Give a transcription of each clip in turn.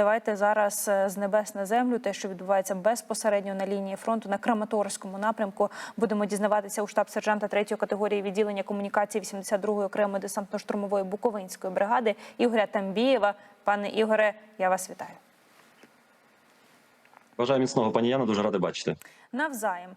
Давайте зараз е, з небес на землю, те, що відбувається безпосередньо на лінії фронту на Краматорському напрямку, будемо дізнаватися у штаб сержанта 3 категорії відділення комунікації 82-ї окремої десантно-штурмової Буковинської бригади Ігоря Тамбієва. Пане Ігоре, я вас вітаю. Бажаю міцного, пані Яна, дуже радий бачити. Навзаєм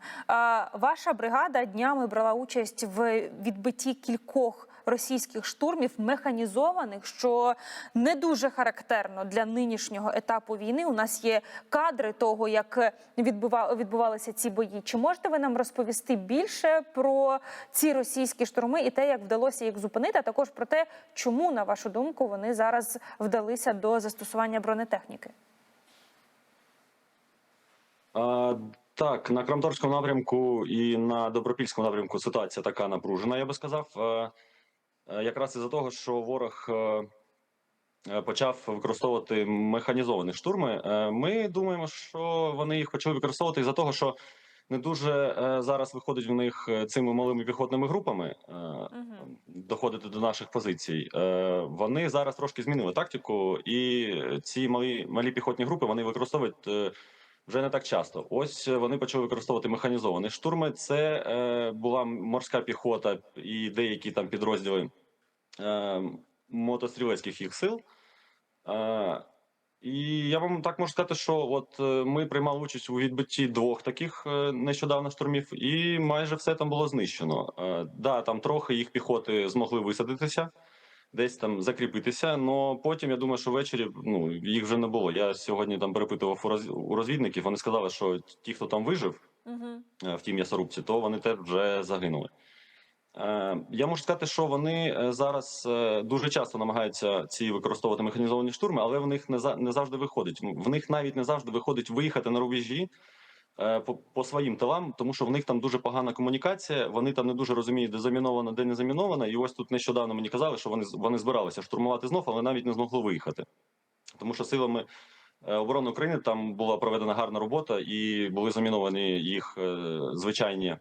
ваша бригада днями брала участь в відбитті кількох російських штурмів механізованих, що не дуже характерно для нинішнього етапу війни. У нас є кадри того, як відбува- відбувалися ці бої. Чи можете ви нам розповісти більше про ці російські штурми і те, як вдалося їх зупинити, а також про те, чому на вашу думку вони зараз вдалися до застосування бронетехніки? А, так, на Крамторському напрямку і на Добропільському напрямку ситуація така напружена, я би сказав. Е, якраз із-за того, що ворог е, е, почав використовувати механізовані штурми. Ми думаємо, що вони їх почали використовувати із-за того, що не дуже зараз виходить в них цими малими піхотними групами доходити до наших позицій. Вони зараз трошки змінили тактику, і ці малі, малі піхотні групи вони використовують. Вже не так часто. Ось е, вони почали використовувати механізовані штурми. Це е, була морська піхота і деякі там підрозділи е, мотострілецьких їх сил. Е, і я вам так можу сказати, що от е, ми приймали участь у відбитті двох таких е, нещодавно штурмів, і майже все там було знищено. Е, да, там трохи їх піхоти змогли висадитися, десь там закріпитися. але потім я думаю, що ввечері ну їх вже не було. Я сьогодні там перепитував у у розвідників. Вони сказали, що ті, хто там вижив Угу. е, в тій м'ясорубці, то вони теж вже загинули. Е, Я можу сказати, що вони е, зараз дуже часто намагаються ці використовувати механізовані штурми, але в них не за- не завжди виходить. Ну, В них навіть не завжди виходить виїхати на рубежі по, по своїм тилам, тому що в них там дуже погана комунікація. Вони там не дуже розуміють, де заміновано, де не заміновано. І ось тут нещодавно мені казали, що вони вони збиралися штурмувати знов, але навіть не змогли виїхати. Тому що силами е, оборони України там була проведена гарна робота, і були заміновані їх е, звичайні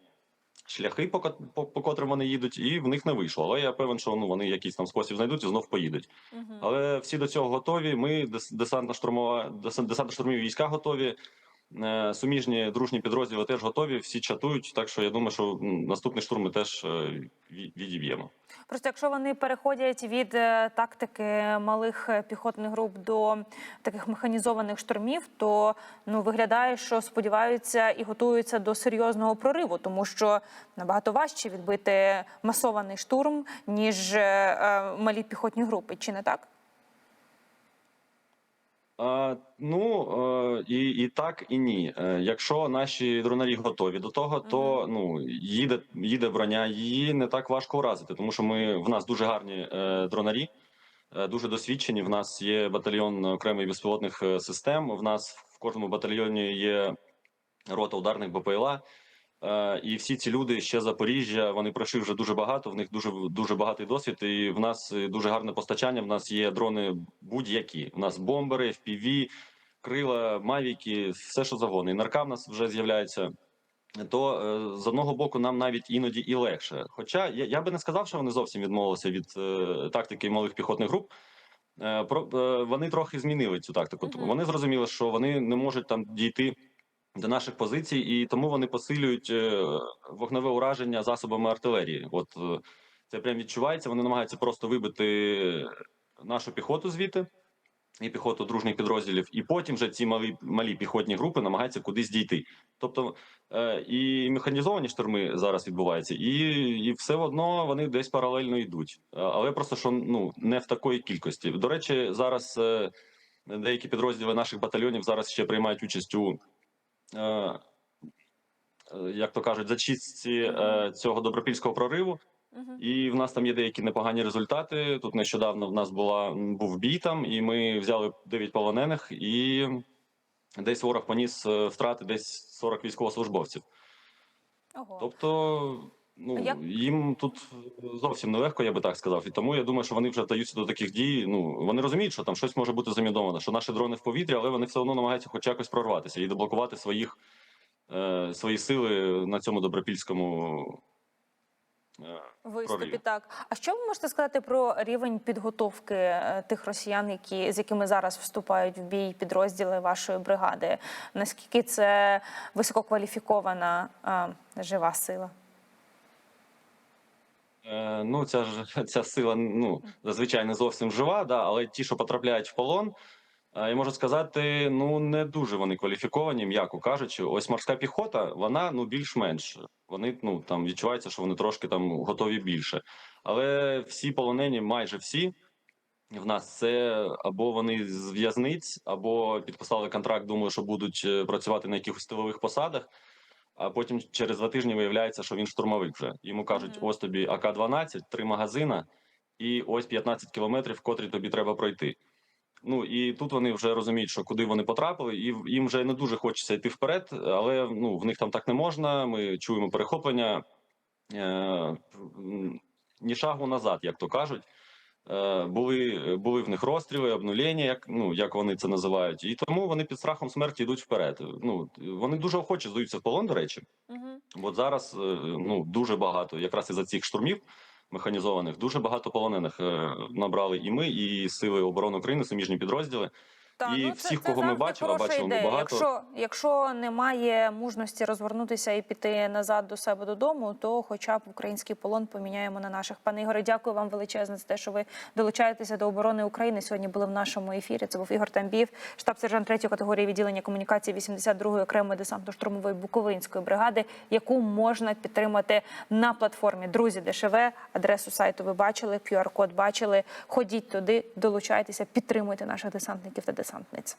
шляхи, по, по, по котрим вони їдуть, і в них не вийшло. Але я певен, що ну вони якийсь там спосіб знайдуть і знов поїдуть. Угу. Але всі до цього готові. Ми дес- десантно-штурмова десант- десантно-штурмові війська готові. Е, Суміжні дружні підрозділи теж готові, всі чатують. Так що я думаю, що наступний штурм ми теж е, відіб'ємо. Просто якщо вони переходять від е, тактики малих піхотних груп до таких механізованих штурмів, то ну виглядає, що сподіваються і готуються до серйозного прориву, тому що набагато важче відбити масований штурм ніж малі піхотні групи, чи не так? А, ну е, і, і так, і ні. Е, якщо наші дронарі готові до того, то ну їде, їде броня, її не так важко вразити, тому що ми в нас дуже гарні е, дронарі, е, дуже досвідчені. В нас є батальйон окремих безпілотних е, систем. В нас в кожному батальйоні є рота ударних БПЛА. Е, І всі ці люди ще Запоріжжя, вони пройшли вже дуже багато. В них дуже дуже багатий досвід. І в нас е, дуже гарне постачання. В нас є дрони будь-які. У нас бомбери, FPV, крила, мавіки, все що завгодно. І нарка в нас вже з'являється. То е, з одного боку нам навіть іноді і легше. Хоча я, я би не сказав, що вони зовсім відмовилися від е, тактики малих піхотних груп. Е, про, е, вони трохи змінили цю тактику. Мгм. Вони зрозуміли, що вони не можуть там дійти до наших позицій, і тому вони посилюють е, вогневе ураження засобами артилерії. От е, це прям відчувається. Вони намагаються просто вибити нашу піхоту звідти і піхоту дружніх підрозділів, і потім вже ці малі малі піхотні групи намагаються кудись дійти. Тобто е, і механізовані штурми зараз відбуваються, і, і все одно вони десь паралельно йдуть. Але просто що ну не в такої кількості. До речі, зараз деякі підрозділи наших батальйонів зараз ще приймають участь у. Е, е, Як то кажуть, зачистці е, цього добропільського прориву, і в нас там є деякі непогані результати. Тут нещодавно в нас була був бій там, і ми взяли 9 полонених, і десь ворог поніс втрати десь 40 військовослужбовців. Ого. Тобто, ну як- їм тут зовсім нелегко, я би так сказав. І тому я думаю, що вони вже вдаються до таких дій. Ну вони розуміють, що там щось може бути заміновано, що наші дрони в повітрі, але вони все одно намагаються хоч якось прорватися і деблокувати своїх е, свої сили на цьому добропільському виступі. прориві. Так, а що ви можете сказати про рівень підготовки е, тих росіян, які з якими зараз вступають в бій підрозділи вашої бригади? Наскільки це висококваліфікована е, жива сила? Е, Ну, ця ж ця сила ну зазвичай не зовсім жива, да, але ті, що потрапляють в полон, е, я можу сказати, ну не дуже вони кваліфіковані, м'яко кажучи. Ось морська піхота, вона ну більш-менш. Вони ну там відчувається, що вони трошки там готові більше. Але всі полонені, майже всі. В нас це або вони з в'язниць, або підписали контракт, думали, що будуть е, працювати на якихось тилових посадах. А потім через два тижні виявляється, що він штурмовик вже. Йому кажуть: ось тобі АК-12, три магазина, і ось 15 кілометрів, котрі тобі треба пройти. Ну і тут вони вже розуміють, що куди вони потрапили, і їм вже не дуже хочеться йти вперед, але ну в них там так не можна. Ми чуємо перехоплення е, ні шагу назад, як то кажуть. Е, були, були в них розстріли, обнулення, як ну як вони це називають, і тому вони під страхом смерті йдуть вперед. Ну вони дуже охоче здаються в полон, до речі. Угу. От зараз е, ну дуже багато, якраз із за цих штурмів механізованих, дуже багато полонених е, набрали і ми, і сили оборони України, суміжні підрозділи. Та, І ну, всіх, кого ми бачили, бачили ми ідея. багато. Якщо, якщо немає мужності розвернутися і піти назад до себе додому, то хоча б український полон поміняємо на наших. Пане Ігоре, дякую вам величезне за те, що ви долучаєтеся до оборони України. Сьогодні були в нашому ефірі. Це був Ігор Тамбів, штаб-сержант 3 категорії відділення комунікації 82-ї окремої десантно-штурмової Буковинської бригади, яку можна підтримати на платформі Друзі ДШВ. Адресу сайту ви бачили, QR-код бачили. Ходіть туди, долучайтеся, підтримуйте наших десантників та դերասաններից։